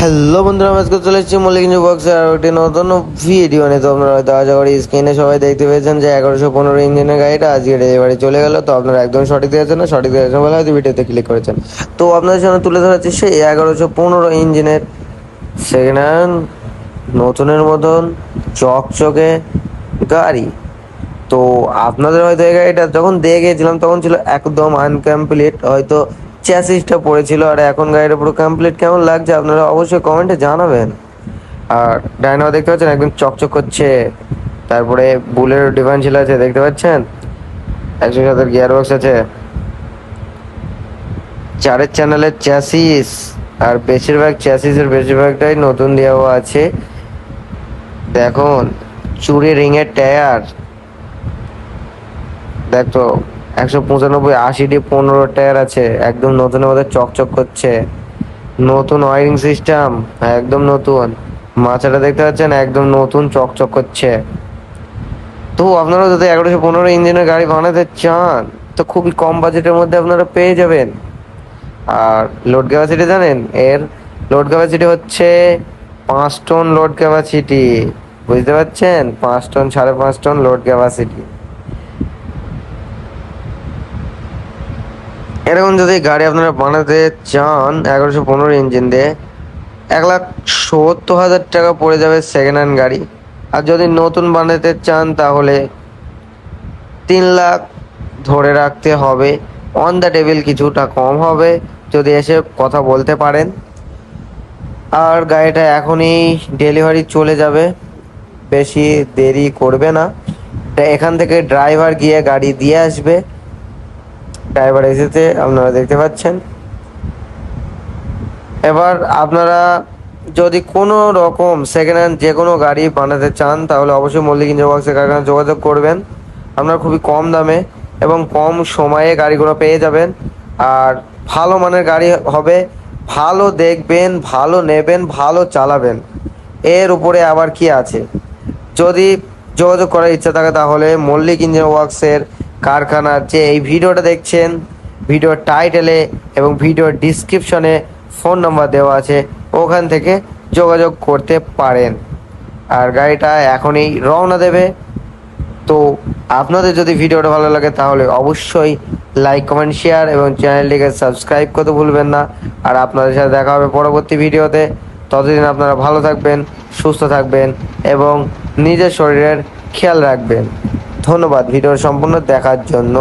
Hello বন্ধুরা আজকে চলে এসেছি মল্লিক নিউ বক্সে আর একটি নতুন ভিডিও নিয়ে। তো আপনারা হয়তো আশা করি স্ক্রিনে সবাই দেখতে পেয়েছেন যে এগারোশো পনেরো ইঞ্জিনের গাড়িটা আজকে ডেলিভারি চলে গেল। তো আপনারা একদম সঠিক দিয়েছেন সঠিক দিয়েছেন বলে হয়তো ভিডিওতে ক্লিক করেছেন। তো আপনাদের সামনে তুলে ধরাচ্ছি সেই এগারোশো পনেরো ইঞ্জিনের সেকেন্ড হ্যান্ড নতুনের মতন চকচকে গাড়ি। তো আপনাদের হয়তো এই গাড়িটা যখন দিয়ে গিয়েছিলাম তখন ছিল একদম আনকমপ্লিট হয়তো চ্যাসিসটা পড়েছিল আর এখন গাড়িটা পুরো কমপ্লিট কেমন লাগছে আপনারা অবশ্যই কমেন্টে জানাবেন। আর ডাইনাও দেখতে পাচ্ছেন একদম চকচক করছে, তারপরে বুলের ডিফারেন্সিয়াল আছে, দেখতে পাচ্ছেন? একশো সাতের গিয়ার বক্স আছে। চারের চ্যানেলের চ্যাসিস আর বেশিরভাগ চ্যাসিসের বেশিরভাগটাই নতুন দেওয়া আছে। দেখুন, চুরি রিংয়ের টায়ার দেখো একশো পঁচানব্বই আশিটি পনেরো টায়ার আছে, একদম নতুনের মধ্যে চকচক করছে। নতুন ওয়ারিং সিস্টেম, একদম নতুন। মাথাটা দেখতে পাচ্ছেন, একদম নতুন চকচক করছে। তো আপনারা যদি এগারোশো পনেরো ইঞ্জিনের গাড়ি বানাতে চান, তো খুবই কম বাজেটের মধ্যে আপনারা পেয়ে যাবেন। আর লোড ক্যাপাসিটি জানেন, এর লোড ক্যাপাসিটি হচ্ছে পাঁচ টন লোড ক্যাপাসিটি বুঝতে পারছেন? পাঁচ টন সাড়ে পাঁচ টন লোড ক্যাপাসিটি এরকম যদি গাড়ি আপনারা বানাতে চান, এগারোশো পনেরো ইঞ্জিন দিয়ে, এক লাখ সত্তর হাজার টাকা পড়ে যাবে সেকেন্ড হ্যান্ড গাড়ি। আর যদি নতুন বানাতে চান, তাহলে তিন লাখ ধরে রাখতে হবে। অন দ্য টেবিল কিছুটা কম হবে, যদি এসে কথা বলতে পারেন। আর গাড়িটা এখনই ডেলিভারি চলে যাবে। বেশি দেরি করবে না। এখান থেকে ড্রাইভার গিয়ে গাড়ি দিয়ে আসবে। ড্রাইভার এসেছে, আপনারা দেখতে পাচ্ছেন। এবার আপনারা যদি কোনো রকম সেকেন্ড হ্যান্ড যে কোনো গাড়ি বানাতে চান, তাহলে অবশ্যই মল্লিক ইঞ্জিন ওয়ার্কসের কারখানা যোগাযোগ করবেন। আপনারা খুবই কম দামে এবং কম সময়ে গাড়িগুলো পেয়ে যাবেন। আর ভালো মানের গাড়ি হবে, ভালো দেখবেন, ভালো নেবেন, ভালো চালাবেন। এর উপরে আবার কি আছে? যদি যোগাযোগ করার ইচ্ছা থাকে তাহলে মল্লিক ইঞ্জিন ওয়ার্কসের কারখানার যে এই ভিডিওটা দেখছেন, ভিডিওর টাইটেলে এবং ভিডিওর ডিসক্রিপশনে ফোন নাম্বার দেওয়া আছে, ওখান থেকে যোগাযোগ করতে পারেন। আর গাড়িটা এখনই রওনা দেবে। তো আপনাদের যদি ভিডিওটা ভালো লাগে, তাহলে অবশ্যই লাইক, কমেন্ট, শেয়ার এবং চ্যানেলটিকে সাবস্ক্রাইব করতে ভুলবেন না। আর আপনাদের সাথে দেখা হবে পরবর্তী ভিডিওতে। ততদিন আপনারা ভালো থাকবেন, সুস্থ থাকবেন এবং নিজের শরীরের খেয়াল রাখবেন। ধন্যবাদ ভিডিও সম্পূর্ণ দেখার জন্য।